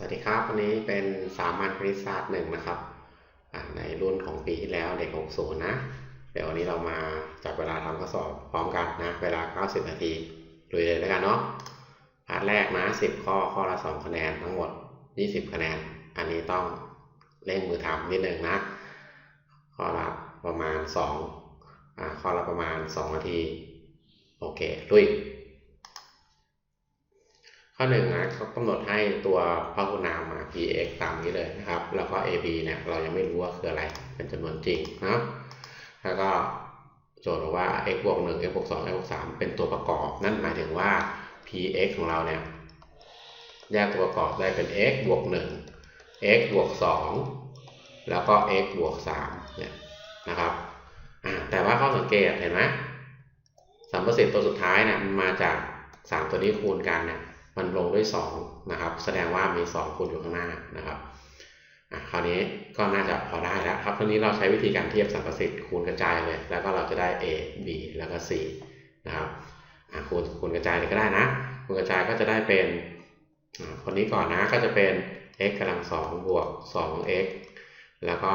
สวัสดีครับ วันนี้เป็นสามัญคณิตศาสตร์หนึ่งนะครับในรุ่นของปีที่แล้วเด็ก 60 นะ เดี๋ยววันนี้เรามาจับเวลาทำข้อสอบพร้อมกันนะ เวลา 90 นาทีลุยเลยแล้วกันเนาะพาร์ทแรกนะ 10 ข้อข้อละ 2 คะแนนทั้งหมด 20 คะแนน อันนี้ต้องเร่งมือทำนิดนึงนะ ข้อละประมาณ2อ่าข้อละประมาณ 2 นาที โอเคลุย ข้อหนึ่งนะเขากำหนดให้ตัวพหุนามมา px ตามนี้เลยนะครับ แล้วก็ ab เนี่ยเรายังไม่รู้ว่าคืออะไร เป็นจำนวนจริงนะแล้วก็โจทย์บอกว่า x บวก1 x บวก2 x บวก3เป็นตัวประกอบ นั่นหมายถึงว่า px ของเราเนี่ยแยกตัวประกอบได้เป็น x บวก1 x บวก2แล้วก็ x บวก3เนี่ยนะครับแต่ว่าข้อสังเกตเห็นไหมสัมประสิทธิ์ตัวสุดท้ายเนี่ยมันมาจาก3ตัวนี้คูณกันเนี่ย มันลงด้วย2นะครับ แสดงว่ามี 2คูณอยู่ข้างหน้านะครับอะคราวนี้ก็น่าจะพอได้แล้วครับคราวนี้เราใช้วิธีการเทียบสัมประสิทธิ์คูณกระจายเลย แล้วก็เราจะได้ a b แล้วก็ c นะครับอะคูณคูณกระจายเลยก็ได้นะ คูณกระจายก็จะได้เป็นอ่าคนนี้ก่อนนะก็จะเป็น x กำลัง2บวก 2x แล้วก็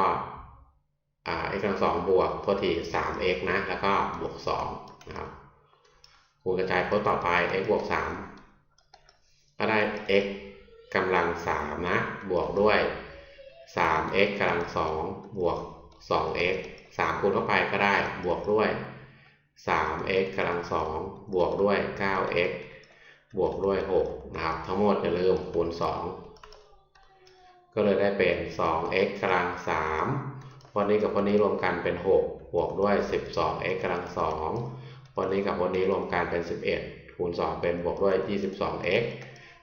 อ่า x กำลัง2บวกโทษที 3x นะ แล้วก็บวก2นะครับ คูณกระจายโพสต่อไป x บวก3 ก็ได้ x กำลัง3นะ บวกด้วย 3x กำลัง2บวก 2x 3คูณเข้าไปก็ได้บวกด้วย 3x กำลัง2บวกด้วย 9x บวกด้วย 6 นะครับ ทั้งหมดอย่าลืมคูณ 2 ก็เลยได้เป็น 2x กำลัง3วันนี้กับวันนี้รวมกันเป็น 6 บวกด้วย 12x กำลัง2วันนี้กับวันนี้รวมกันเป็น 11 คูณ 2 เป็นบวกด้วย 22x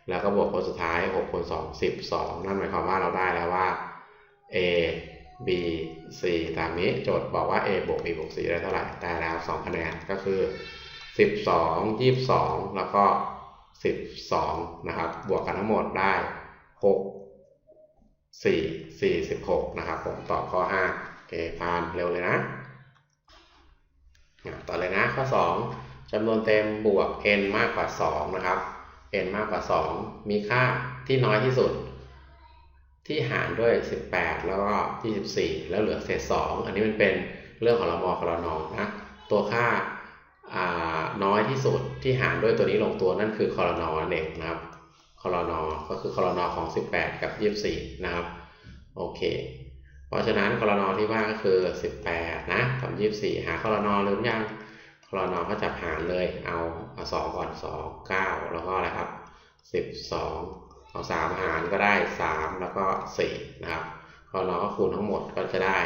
แล้วก็บวกคนสุดท้าย 6คูณ2 12 นั่นหมายความว่าเราได้แล้วว่า a b c ตามนี้โจทย์บอกว่า a บวก b บวก c ได้เท่าไหร่ ได้แล้ว 2 คะแนนก็คือ 12 22 แล้วก็ 12 นะครับ บวกกันทั้งหมดได้ 6 4 46 นะครับ ผมตอบข้อ 5 โอเคผ่านเร็วเลยนะอะต่อเลยนะข้อ 2จำนวนเต็มบวก n มากกว่า 2 นะครับ n มากกว่า 2 มีค่าที่น้อยที่สุด ที่หารด้วย 18 แล้วก็24 แล้วเหลือเศษ 2 อันนี้มันเป็นเรื่องของละมอคลนอนะตัวค่าน้อยที่สุดที่หารด้วยตัวนี้ลงตัวนั่นคือคอรนอนั่นเองนะครับคอรนอก็คือคอรนอของ 18 กับ 24 นะครับโอเค เพราะฉะนั้นคอรนอที่ว่าก็คือ 18 นะกับ 24 หาคอรนอลืมยัง คอนอก็จับหารเลยเอาเอา2ก่อน2 9แล้วก็อะไรครับ12เอา3หารก็ได้3แล้วก็4นะครับคอนอก็คูณทั้งหมดก็จะได้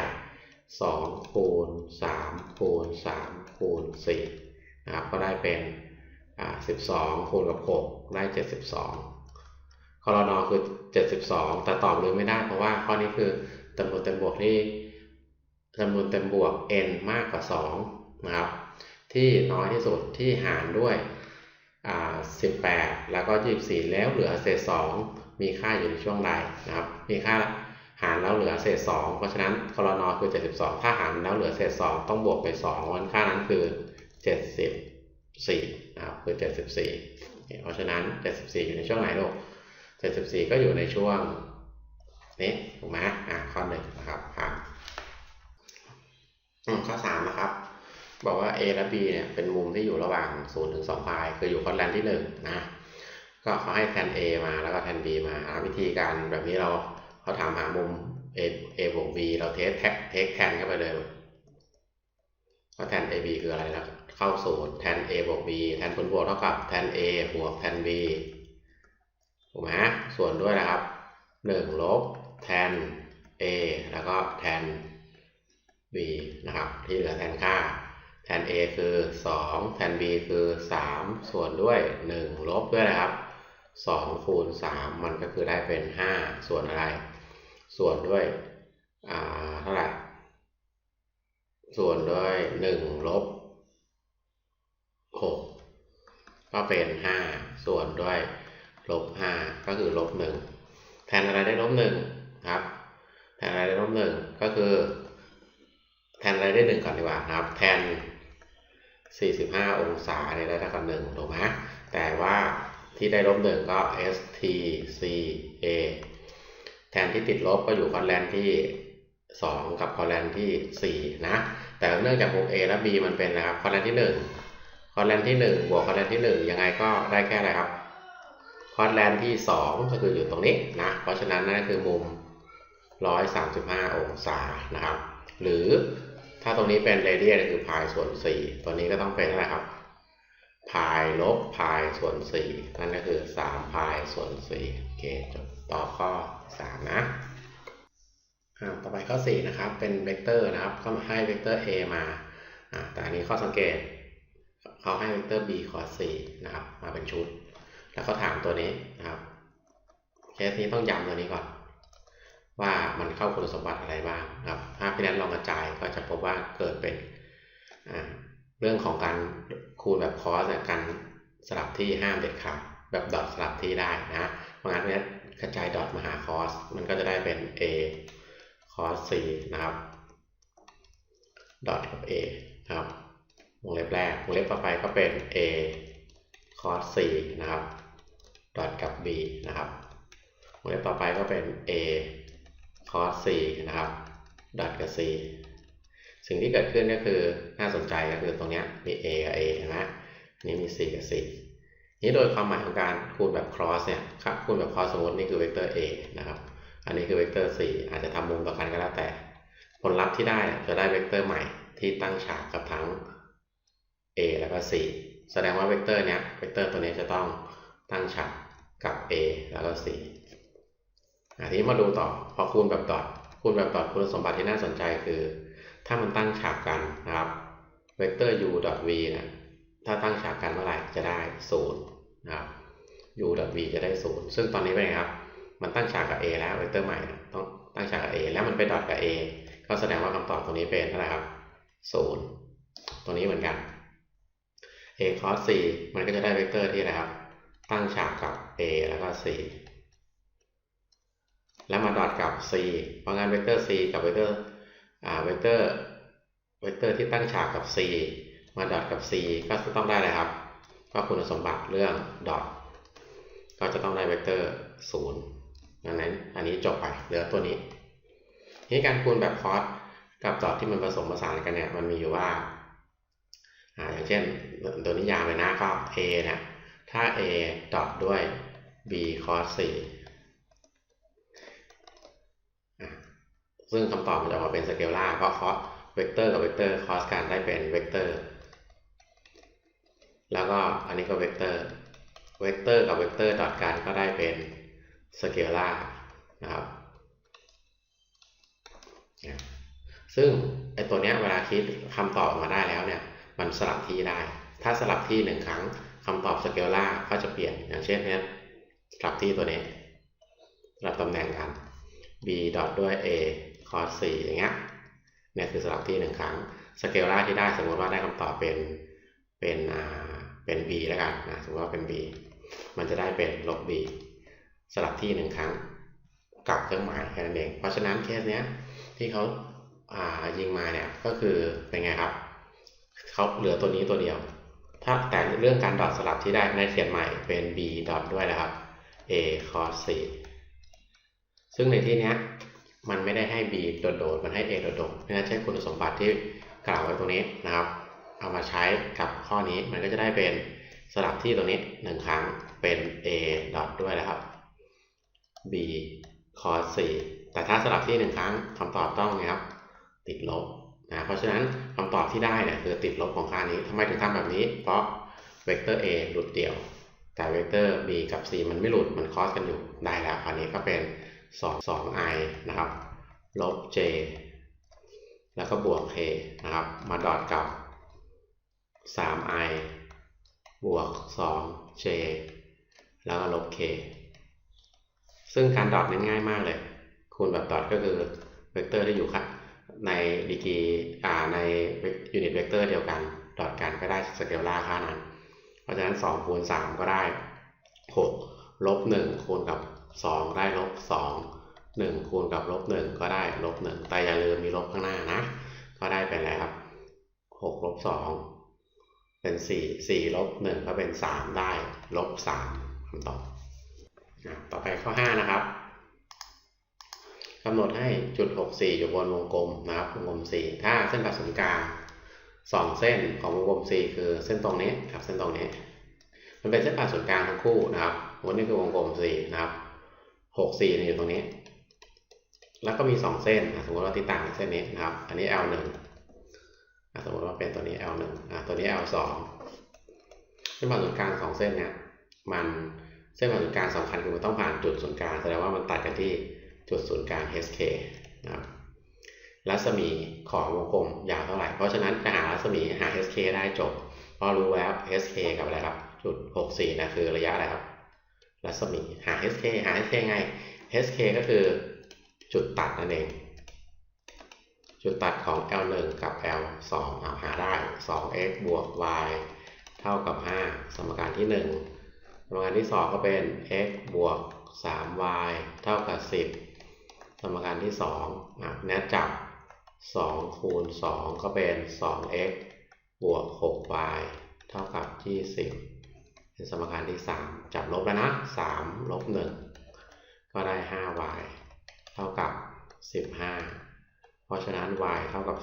2คูณ3คูณ3คูณ4นะครับก็ได้เป็นอ่า12คูณกับ6ได้72คอรนอคือ 72 แต่ตอบเลยไม่ได้เพราะว่าข้อนี้คือจำนวนเต็มบวกที่จำนวนเต็มบวก n มากกว่า 2 นะครับ ที่น้อยที่สุดที่หารด้วย18 แล้วก็ 24 แล้วเหลือเศษ 2 มีค่าอยู่ในช่วงใดนะครับ มีค่าหารแล้วเหลือเศษ 2 เพราะฉะนั้นคอนอคือ 72 ถ้าหารแล้วเหลือเศษ 2 ต้องบวกไป2วันค่านั้นคือ 74นะครับคือ 74 เพราะฉะนั้น 74 อยู่ในช่วงไหนลูก74 ก็อยู่ในช่วงนี้ถูกไหมอะข้อหนึ่งนะครับผ่านข้อ3นะครับ บอกว่า A และ B เนี่ยเป็นมุมที่อยู่ระหว่าง0ถึง2พายคืออยู่คอนแลนที่1นะก็เขาให้แทน A มาแล้วก็แทน B มาวิธีการแบบนี้เราเขาถามหามุม A A บวก B เราเทสแท็กเทคแทนเข้าไปเลยว่าแทน AB คืออะไรแล้วเข้าสูตรแทน A บวก B แทนผลบวกเท่ากับแทน A บวกแทน B ถูกไหมส่วนด้วยนะครับ1ลบแทน A แล้วก็แทน B นะครับ ที่เหลือแทนค่า แทน A คือ 2 แทน B คือ 3 ส่วนด้วย 1 ลบด้วยนะครับ 2 คูณ 3 มันก็คือได้เป็น 5 ส่วนอะไร ส่วนด้วยอ่าเท่าไหร่ส่วนด้วย 1 ลบ 6 ก็เป็น 5 ส่วนด้วยลบ 5 ก็คือลบ 1 แทนอะไรได้ลบ 1 ครับ แทนอะไรได้ลบ 1 ก็คือแทนอะไรได้ 1 ก่อนดีกว่าครับ แทน 45 องศาเนี่ยได้เท่ากับ1ถูกไหมแต่ว่าที่ได้ลบหนึ่งก็ S T C A แทนที่ติดลบก็อยู่คอนแลนที่ 2 กับคอนแลนที่ 4 นะ แต่เนื่องจากวง A และ B มันเป็นนะครับคอนแลนที่ 1คอนแลนที่ 1 บวกคอนแลนที่ 1 ยังไงก็ได้แค่อะไรครับคอนแลนที่ 2 ก็คืออยู่ตรงนี้นะ เพราะฉะนั้นนั่นคือมุม 135 องศานะครับ หรือ ถ้าตรงนี้เป็นเรเดียนคือพายส่วน4ตัวนี้ก็ต้องเป็นอะไรครับพายลบพายส่วน4นั่นก็คือ3พายส่วน4โอเคจบตอบข้อ3นะต่อไปข้อ4นะครับ เป็นเวกเตอร์นะครับเขาให้เวกเตอร์ a มา แต่อันนี้ข้อสังเกต เขาให้เวกเตอร์ b cos 4นะครับ มาเป็นชุด แล้วเขาถามตัวนี้นะครับ เคสนี้ต้องย้ำตัวนี้ก่อน ว่ามันเข้าคุณสมบัติอะไรบ้างครับ ถ้าพี่นัทลองกระจายก็จะพบว่าเกิดเป็นเรื่องของการคูณแบบคอสเนี่ยการสลับที่ห้ามเด็ดขาดแบบดอทสลับที่ได้นะเพราะงั้นเนี่ยกระจายดอทมาหาคอสมันก็จะได้เป็น a cos 4นะครับดอทกับ a นะครับวงเล็บแรกวงเล็บต่อไปก็เป็น a cos 4นะครับดอทกับ b นะครับวงเล็บต่อไปก็เป็น a cos 4นะครับดอทกับ c สิ่งที่เกิดขึ้นก็คือน่าสนใจก็คือตรงนี้มี a กับ a ใช่ไหมนี่มี c กับ c นี้โดยความหมายของการคูณแบบ cross เนี่ยครับคูณแบบ cross สมมตินี่คือเวกเตอร์ a นะครับอันนี้คือเวกเตอร์ c อาจจะทำมุมต่อกันก็แล้วแต่ ผลลัพธ์ที่ได้จะได้เวกเตอร์ใหม่ที่ตั้งฉากกับทั้ง a แล้วก็ c แสดงว่าเวกเตอร์เนี้ยเวกเตอร์ตัวนี้จะต้องตั้งฉากกับ a แล้วก็ c ทีนี้มาดูต่อพอคูณแบบดอทคูณแบบดอทคุณสมบัติที่น่าสนใจคือ ถ้ามันตั้งฉากกันนะครับเวกเตอร์ u v เนี่ยถ้าตั้งฉากกันเมื่อไหร่จะได้0นะครับ u v จะได้0ซึ่งตอนนี้เป็นไงครับ มันตั้งฉากกับ a แล้วเวกเตอร์ใหม่ต้องตั้งฉากกับ a แล้วมันไปดอทกับ a ก็แสดงว่าคำตอบตรงนี้เป็นเท่าไหร่ครับ0ตรงนี้เหมือนกัน a cos 4มันก็จะได้เวกเตอร์ที่อะไรครับ ตั้งฉากกับ a แล้วก็ c แล้วมาดอทกับ c เพราะงั้นเวกเตอร์ c กับเวกเตอร์อ่าเวกเตอร์เวกเตอร์ที่ตั้งฉากกับ c มาดอทกับ c ก็จะต้องได้อะไรครับ ก็คุณสมบัติเรื่องดอทก็จะต้องได้เวกเตอร์0ดังนั้นอันนี้จบไปเหลือตัวนี้นี่การคูณแบบคอสกับดอทที่มันผสมผสานกันเนี่ยมันมีอยู่ว่าอ่าอย่างเช่นตัวนิยามเลยนะก็ a เนี่ยถ้า a ดอทด้วย b cos 4 ซึ่งคำตอบมันจะออกมาเป็นสเกลล่าเพราะคอสเวกเตอร์กับเวกเตอร์คอสกันได้เป็นเวกเตอร์แล้วก็อันนี้ก็เวกเตอร์เวกเตอร์กับเวกเตอร์ดอทกันก็ได้เป็นสเกลล่านะครับซึ่งไอตัวเนี้ยเวลาคิดคำตอบออกมาได้แล้วเนี่ยมันสลับที่ได้ ถ้าสลับที่หนึ่งครั้งคำตอบสเกลล่าก็จะเปลี่ยนอย่างเช่นเนี้ยสลับที่ตัวนี้สลับตำแหน่งกัน b ดอทด้วย a cos 4อย่างเงี้ยเนี่ยคือสลับที่หนึ่งครั้งสเกลล่าที่ได้สมมติว่าได้คำตอบเป็นเป็นอ่าเป็น b แล้วกันนะสมมติว่าเป็น b มันจะได้เป็นลบ b สลับที่หนึ่งครั้งกับเครื่องหมายแค่นั้นเองเพราะฉะนั้นเคสเนี้ยที่เขาอ่ายิงมาเนี่ยก็คือเป็นไงครับเขาเหลือตัวนี้ตัวเดียว ถ้าแต่เรื่องการดอทสลับที่ได้ในเขียนใหม่เป็น b ดอทด้วยนะครับ a cos 4ซึ่งในที่เนี้ย มันไม่ได้ให้ b โดดๆ มันให้ a โดดๆเพราะฉะนั้นใช้คุณสมบัติที่กล่าวไว้ตรงนี้นะครับ เอามาใช้กับข้อนี้มันก็จะได้เป็นสลับที่ตรงนี้หนึ่งครั้งเป็น a ดอทด้วยนะครับ b cos 4แต่ถ้าสลับที่หนึ่งครั้งคำตอบต้องนะครับ ติดลบนะเพราะฉะนั้นคำตอบที่ได้เนี่ยคือติดลบของค่านี้ทำไมถึงทำแบบนี้ เพราะเวกเตอร์ a หลุดเดี่ยว แต่เวกเตอร์ b กับ c มันไม่หลุดมันคอสกันอยู่ได้แล้วคราวนี้ก็เป็น 2 2 i นะครับ ลบ j แล้วก็บวก k นะครับ มาดอทกับ 3i บวก 2j แล้วก็ลบ k ซึ่งการดอทนั้นง่ายมากเลย คูณแบบดอทก็คือเวกเตอร์ที่อยู่ครับในดีกีอ่าในยูนิตเวกเตอร์เดียวกัน ดอทกันก็ได้สเกลล่าค่านั้น เพราะฉะนั้น2คูณ3ก็ได้ 6 ลบ 1 คูณกับ 2 ได้ลบ 2 1 คูณกับลบ 1 ก็ได้ลบ 1 แต่อย่าลืมมีลบข้างหน้านะ ก็ได้เป็นอะไรครับ6ลบ 2 เป็น 4 4ลบ 1 ก็เป็น 3 ได้ลบ3คำตอบต่อไปข้อ 5 นะครับกำหนดให้จุด 64 อยู่บนวงกลมนะครับวงกลม 4 ถ้าเส้นผ่าศูนย์กลางสองเส้นของวงกลม 4 คือเส้นตรงนี้กับเส้นตรงนี้ มันเป็นเส้นผ่าศูนย์กลางทั้งคู่นะครับวันนี้คือวงกลม 4 นะครับ 64เนี่อยู่ตรงนี้ แล้วก็มี2เส้นสมมติว่าที่ต่างเส้นนี้นะครับ อันนี้ L1 อะสมมติว่าเป็นตัวนี้ L1 อะตัวนี้ L2 เส้นผ่านศูนย์กลางสองเส้นเนี่ย มันเส้นผ่านศูนย์กลางสำคัญคือมันต้องผ่านจุดศูนย์กลางแสดงว่ามันตัดกันที่จุดศูนย์กลาง HK นะครับรัศมีของวงกลมยาวเท่าไหร่ เพราะฉะนั้นจะหารัศมีหา HK ได้จบเพราะรู้แล้ว HK กับอะไรครับ จุด 64นะคือระยะอะไรครับ รัศมีหา HK หา HK ไง HK ก็คือจุดตัดนั่นเอง จุดตัดของ L1 กับ L2 เอาหาได้ 2x บวก y เท่ากับ 5 สมการที่ 1 สมการที่ 2 ก็เป็น x บวก 3y เท่ากับ 10 สมการที่2อะแนทจับ 2 คูณ 2 ก็เป็น 2x บวก 6y เท่ากับ 20 เป็นสมการที่ 3 จับลบแล้วนะ3ลบ1ก็ได้ 5y เท่ากับ 15 เพราะฉะนั้น y เท่ากับ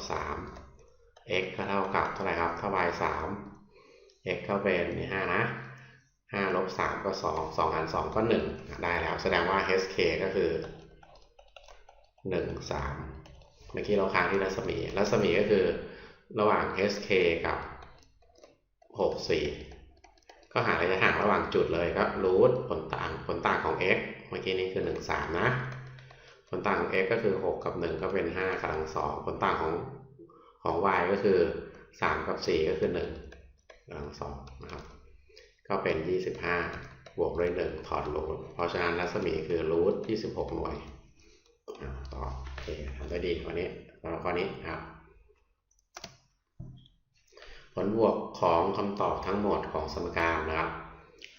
3 x ก็เท่ากับเท่าไหร่ครับถ้า y 3 x ก็เป็นนี่5นะ5ลบ3ก็ 2 2หาร2ก็ 1 ได้แล้ว แสดงว่า hk ก็คือ 1 3 เมื่อกี้เราค้างที่รัศมี รัศมีก็คือระหว่าง hk กับ 64 ก็หาระยะห่างระหว่างจุดเลยก็รูทผลต่างผลต่างของ x เมื่อกี้นี้คือ 1 3 นะ ผลต่างของ x ก็คือ 6 กับ 1 ก็เป็น 5กำลัง2ผลต่างของของ y ก็คือ 3 กับ 4 ก็คือ1กำลัง2นะครับ ก็เป็น 25 บวกด้วย 1 ถอดรูทเพราะฉะนั้นรัศมีคือรูท26 หน่วยต่อโอเคทำได้ดีวันนี้สำหรับข้อนี้ครับ ผลบวกของคำตอบทั้งหมดของสมการนะครับ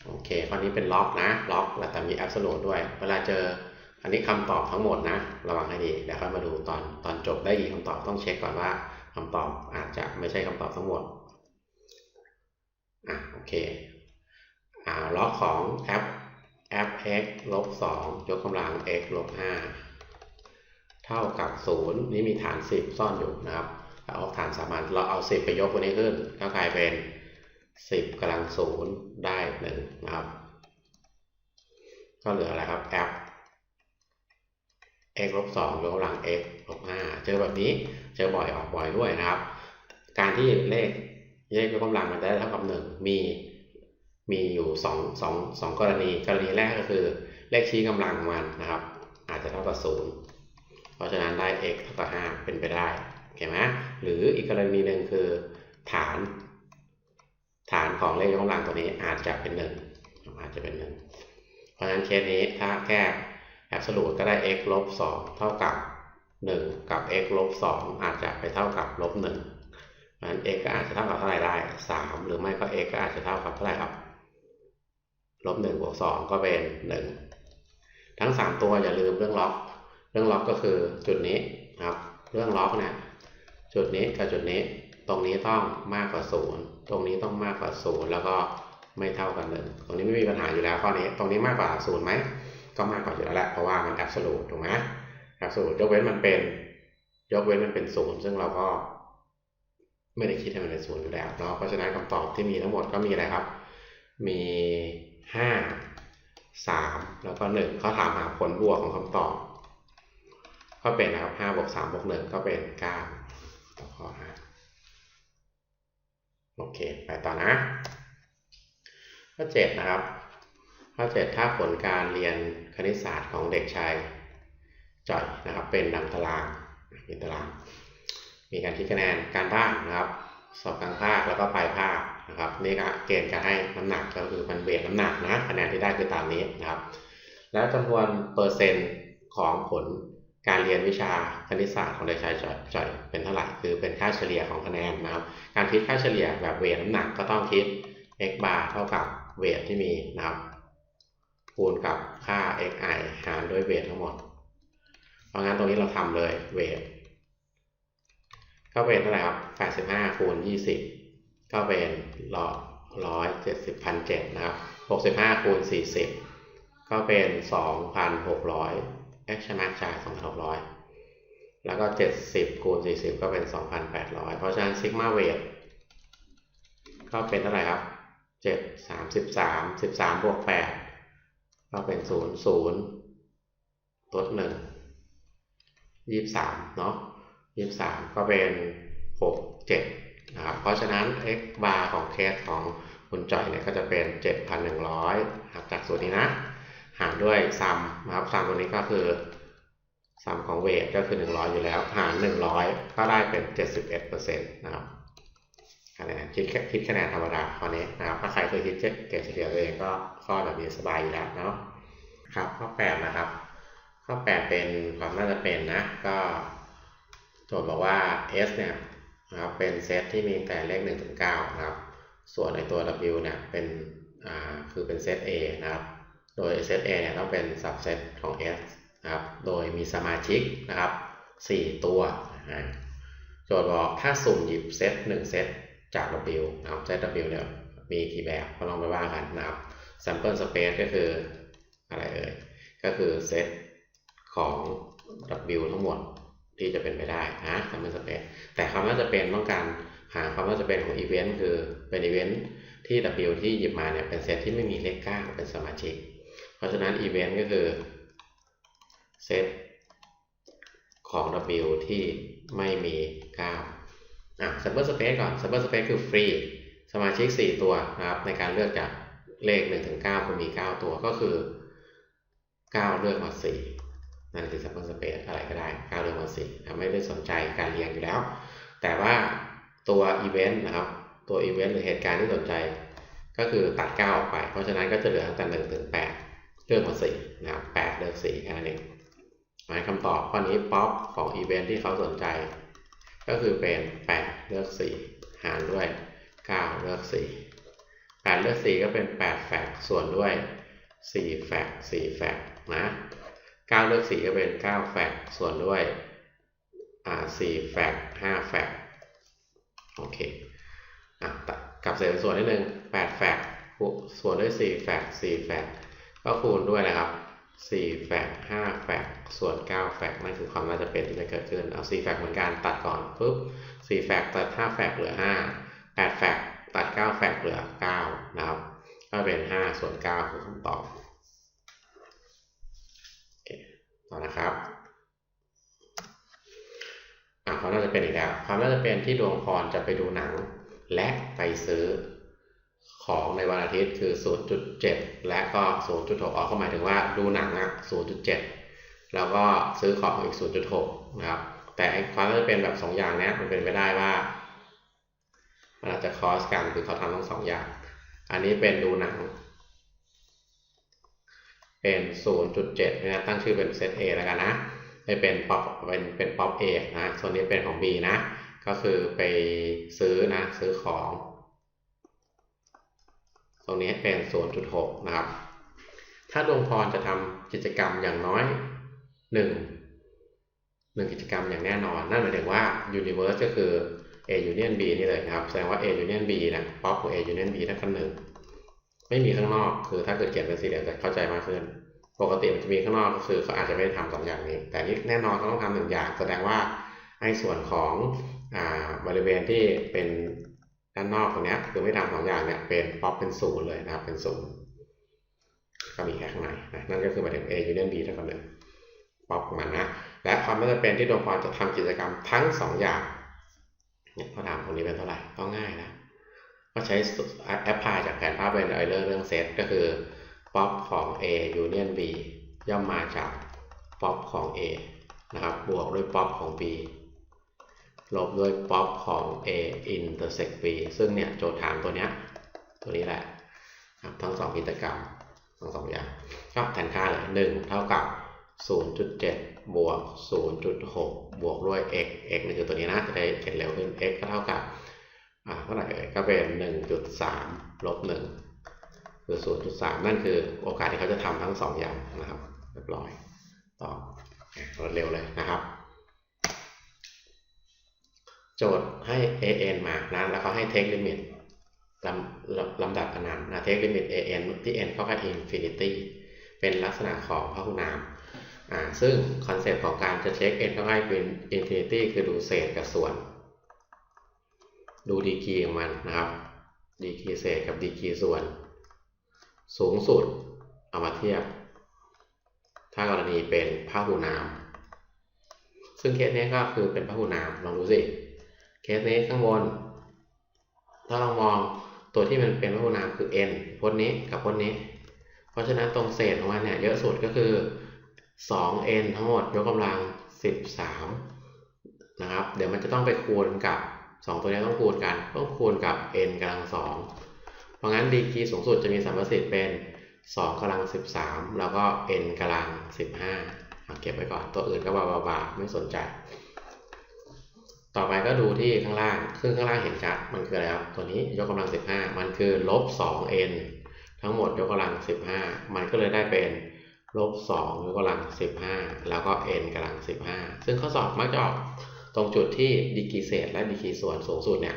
โอเคข้อนี้เป็นล็อกนะล็อกแต่มีแอบสูตด้วย เวลาเจออันนี้คำตอบทั้งหมดนะระวังให้ดีเดี๋ยวค่อยมาดูตอนตอนจบได้กี่คำตอบต้องเช็คก่อนว่าคำตอบอาจจะไม่ใช่คำตอบทั้งหมดอะโอเคอ่าล็อกของแอปแอป x ลบ2ยกกำลัง x ลบ5เท่ากับ 0 นี่มีฐาน 10 ซ่อนอยู่นะครับ เอาฐานสามัญเราเอา10ไปยกตัวนี้ขึ้นก็กลายเป็น10กำลัง0ได้1นะครับ ก็เหลืออะไรครับแอป x ลบ2ยกกำลัง x ลบ5เจอแบบนี้เจอบ่อยออกบ่อยด้วยนะครับ การที่เลขเลขยกกำลังมันได้เท่ากับ1มีมีอยู่สองสองสองกรณี กรณีแรกก็คือ เลขชี้กำลังมันนะครับ อาจจะเท่ากับศูนย์เพราะฉะนั้นได้ x เท่ากับ5เป็นไปได้ เห็นไหมหรืออีกกรณีหนึ่งคือฐาน ฐานของเลขยกกำลังตัวนี้อาจจะเป็น1อาจจะเป็น1เพราะฉะนั้นเคสนี้ถ้าแก้แอบสรุปก็ได้ x ลบ2เท่ากับ 1 กับ x ลบ2อาจจะไปเท่ากับลบ1เพราะฉะนั้น x ก็อาจจะเท่ากับเท่าไหร่ได้ 3 หรือไม่ก็ x ก็อาจจะเท่ากับเท่าไหร่ครับลบหนึ่งบวกสองก็เป็นหนึ่งทั้งสามตัวอย่าลืมเรื่องล็อก เรื่องล็อกก็คือจุดนี้ครับ เรื่องล็อกเนี่ย จุดนี้กับจุดนี้ ตรงนี้ต้องมากกว่าศูนย์ตรงนี้ต้องมากกว่าศูนย์แล้วก็ไม่เท่ากันหนึ่งตรงนี้ไม่มีปัญหาอยู่แล้วข้อนี้ ตรงนี้มากกว่าศูนย์ไหมก็มากกว่าอยู่แล้วแหละเพราะว่ามันแอบสูตรถูกไหมแอบสูตรยกเว้นมันเป็น ยกเว้นมันเป็นศูนย์ซึ่งเราก็ไม่ได้คิดให้มันเป็นศูนย์อยู่แล้วเนาะเพราะฉะนั้นคำตอบที่มีทั้งหมดก็มีอะไรครับ มีห้าสามแล้วก็หนึ่งเขาถามหาผลบวกของคำตอบ ก็เป็นนะครับห้าบวกสามบวกหนึ่งก็เป็นเก้า ต่อข้อห้าโอเค ไปต่อนะ ข้อเจ็ดนะครับ ข้อเจ็ดถ้าผลการเรียนคณิตศาสตร์ของเด็กชายจ่อยนะครับ เป็นดังตารางเป็นตาราง มีการคิดคะแนนการบ้านนะครับ สอบกลางภาคแล้วก็ปลายภาคนะครับนี่ก็เกณฑ์การให้น้ำหนักก็คือมันเวทน้ำหนักนะคะแนนที่ได้คือตามนี้นะครับ แล้วจำนวนเปอร์เซ็นต์ของผล การเรียนวิชาคณิตศาสตร์ของเด็กชายจ่อยเป็นเท่าไหร่คือเป็นค่าเฉลี่ยของคะแนนนะครับ การคิดค่าเฉลี่ยแบบเวทน้ำหนักก็ต้องคิด x bar เท่ากับเวทที่มีนะครับคูณกับค่า xi หารด้วยเวททั้งหมด เพราะงั้นตรงนี้เราทำเลยเวทก็เป็นเท่าไหร่ครับ 85 คูณ 20 ก็เป็นร้อยร้เจ็ดสิบพันเจ็ดนะครับ 65 คูณ 40 ก็เป็น 2,600 action mark จ่าย2,600 แล้วก็ 70 คูณ 40 ก็เป็น 2,800 เพราะฉะนั้นซิกมาเวก็เป็นเท่าไหร่ครับ 7 33 13บวก8ก็เป็น 0 0ลด1 23 เนาะ23 ก็เป็น 6 7 นะครับ เพราะฉะนั้น x bar ของเคสของคุณจ่อยเนี่ยก็จะเป็น 7,100จากส่วนนี้นะ หารด้วยซัมนะครับซัมตัวนี้ก็คือซัมของเวทก็คือ 100 อยู่แล้ว หาร 100 ก็ได้เป็น 71%นะครับคะแนนคิดคิดคะแนนธรรมดาข้อนี้นะครับถ้าใครเคยคิดเกรดเฉลี่ยตัวเองก็ข้อแบบนี้สบายอยู่แล้วเนาะครับข้อ8นะครับ ข้อ 8 เป็นความน่าจะเป็นนะก็โจทย์บอกว่า S เนี่ยนะครับเป็นเซตที่มีแต่เลข1ถึง9นะครับ ส่วนในตัว W เนี่ยเป็นอ่าคือเป็นเซต A นะครับ โดยเซต A เนี่ยต้องเป็น subset ของ S นะครับ โดยมีสมาชิกนะครับ 4 ตัวนะโจทย์บอกถ้าสุ่มหยิบเซต1เซตจาก W นะครับเซต W เนี่ยมีกี่แบบก็ลองไปว่ากันนะครับ sample space ก็คืออะไรเอ่ย ก็คือเซตของ W ทั้งหมดที่จะเป็นไปได้นะ sample space แต่ความน่าจะเป็นต้องการหาความน่าจะเป็นของอีเวนต์คือเป็นอีเวนต์ที่ W ที่หยิบมาเนี่ยเป็นเซตที่ไม่มีเลข9เป็นสมาชิก ราะฉะนั้นอีเวนต์ก็คือเซตของ W ที่ไม่มี9อะ sample space ก่อน sample space คือฟรี สมาชิก 4 ตัวนะครับ ในการเลือกจากเลข1ถึง9คุณมี 9 ตัวก็คือ 9 เลือกมา 4 นั่นคือ sample space อะไรก็ได้ 9 เลือกมา4นะไม่ได้สนใจการเรียงอยู่แล้ว แต่ว่าตัว event นะครับ ตัว event หรือเหตุการณ์ที่สนใจ ก็คือตัด 9 ออกไป เพราะฉะนั้นก็จะเหลือตั้งแต่1ถึง8 เลือกมา4นะครับ8เลือก4แค่นั้นเองหมายคำตอบข้อนี้ป๊อปของ event ที่เขาสนใจ ก็คือเป็น 8 เลือก 4 หารด้วย 9 เลือก 4 8 เลือก 4 ก็เป็น 8 แฟกส่วนด้วย 4 แฟก4แฟกนะ9 เลือก 4 ก็เป็น 9 แฟกส่วนด้วยอ่า4แฟก5แฟกโอเคอะกลับเศษส่วนนิดนึง8แฟกส่วนด้วย 4 แฟก4แฟก ก็คูณด้วยนะครับ4แฟก5แฟกส่วน9แฟกนั่นคือความน่าจะเป็นที่จะเกิดขึ้นเอา4แฟกเหมือนกันตัดก่อนปุ๊บ4แฟกตัด5แฟกเหลือ 5 8แฟกตัด9แฟกเหลือ 9 นะครับ ก็เป็น 5 ส่วน 9 คือคำตอบต่อนะครับอะความน่าจะเป็นอีกแล้ว ความน่าจะเป็นที่ดวงพรจะไปดูหนังและไปซื้อ ของในวันอาทิตย์คือ 0.7 และก็ 0.6 ออเขาหมายถึงว่าดูหนังอะ 0.7 แล้วก็ซื้อของอีก 0.6 นะครับ แต่ความน่าจะเป็นแบบ2อย่างเนี้ยมันเป็นไปได้ว่ามันอาจจะคอสกันคือเขาทำทั้งสองอย่าง อันนี้เป็นดูหนัง เป็น 0.7นะตั้งชื่อเป็นเซต A แล้วกันนะไม่เป็นป๊อปเป็นเป็นป๊อป A นะ ส่วนนี้เป็นของ B นะ ก็คือไปซื้อนะซื้อของ ตรงนี้เป็น 0.6 นะครับ ถ้าดวงพรจะทำกิจกรรมอย่างน้อย 1 1 กิจกรรมอย่างแน่นอน นั่นหมายถึงว่า universe ก็คือ A union B นี่เลยนะครับ แสดงว่า A union B นะป๊อปของ A union B เท่ากันหนึ่งไม่มีข้างนอก คือถ้าเกิดเขียนเป็นสี่เหลี่ยมจะเข้าใจมากขึ้น ปกติมันจะมีข้างนอกก็คือเขาอาจจะไม่ได้ทำสองอย่างนี้ แต่นี่แน่นอนเขาต้องทำหนึ่งอย่าง แสดงว่าให้ส่วนของอบริเวณที่เป็น ด้านนอกตรงนี้คือไม่ทำสองอย่างเนี่ยเป็นป๊อปเป็นศูนย์เลยนะครับเป็นศูนย์ก็มีแค่ข้างในนะนั่นก็คือหมายถึง A union B เท่ากันหนึ่งป๊อปของมันนะและความน่จะเป็นที่ดวงพรจะทำกิจกรรมทั้งสองอย่างเนี่ยพอถามตรงนี้เป็นเท่าไหร่ก็ง่ายนะก็ใช้แอปพลายจากแผนภาพเป็นไอเรื่องเรื่องเซตก็คือป๊อปของ A union B ย่อมมาจากป๊อปของ A นะครับบวกด้วยป๊อปของ B ลบด้วยป๊อปของ A intersect B ซึ่งเนี่ยโจทย์ถามตัวเนี้ยตัวนี้แหละครับทั้งสองกิจกรรมทั้งสองอย่างก็แทนค่าเลย1เท่ากับ 0.7 บวก 0.6 บวกด้วย x x นี่คือตัวนี้นะจะได้เขียนเร็วขึ้น x ก็เท่ากับอ่าเท่าไหร่เอ่ยก็เป็น 1.3ลบ1คือ 0.3 นั่นคือโอกาสที่เขาจะทำทั้ง2อย่างนะครับเรียบร้อยต่อรวดเร็วเลยนะครับ โจทย์ให้ an มานะแล้วเขาให้ take limit ลำลำดับอนันต์นะ take limit an ที่ n เข้ากับ infinity เป็นลักษณะของพหุนามอ่าซึ่งคอนเซปต์ของการจะเช็ค n เข้ากับ infinity คือดูเศษกับส่วน ดูดีกรีของมันนะครับดีกรีเศษกับดีกรีส่วน สูงสุดเอามาเทียบ ถ้ากรณีเป็นพหุนาม ซึ่งเคสนี้ก็คือเป็นพหุนามลองดูสิ เคสนี้ข้างบน ถ้าเรามองตัวที่มันเป็นพหุนามคือ n พจน์นี้กับพจน์นี้ เพราะฉะนั้นตรงเศษของมันเนี่ยเยอะสุดก็คือ 2n ทั้งหมดยกกำลัง 13 นะครับ เดี๋ยวมันจะต้องไปคูณกับ 2 ตัวนี้ต้องคูณกันต้องคูณกับ n กำลัง 2 เพราะงั้นดีกรีสูงสุดจะมีสัมประสิทธิ์เป็น2กำลัง 13 แล้วก็ n กำลัง 15เอาเก็บไว้ก่อนตัวอื่นก็บาบาๆไม่สนใจ ต่อไปก็ดูที่ข้างล่าง ซึ่งข้างล่างเห็นชัด มันคืออะไรครับ ตัวนี้ยกกำลัง 15 มันคือลบ 2n ทั้งหมดยกกำลัง 15 มันก็เลยได้เป็นลบ 2 ยกกำลัง 15 แล้วก็ n กำลัง 15 ซึ่งข้อสอบมักจะออกตรงจุดที่ดีกรีเศษและดีกรีส่วนสูงสุดเนี่ย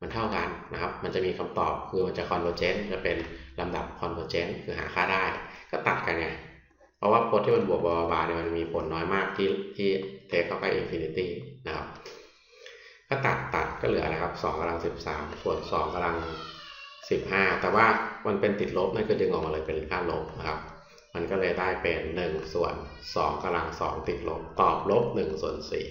มันเท่ากันนะครับ มันจะมีคำตอบคือมันจะ convergent จะเป็นลำดับ convergent คือหาค่าได้ ก็ตัดกันไง เพราะว่าพจน์ที่มันบวกบาบาเนี่ยมันมีผลน้อยมากที่ที่เทคเข้าใกล้ infinity นะครับ ก็ตัดตัดก็เหลืออะไรครับ2กำลัง13ส่วน2กำลัง15แต่ว่ามันเป็นติดลบนั่นคือดึงออกมาเลยเป็นค่าลบนะครับ มันก็เลยได้เป็น1ส่วน2กำลัง2ติดลบตอบลบ1ส่วน4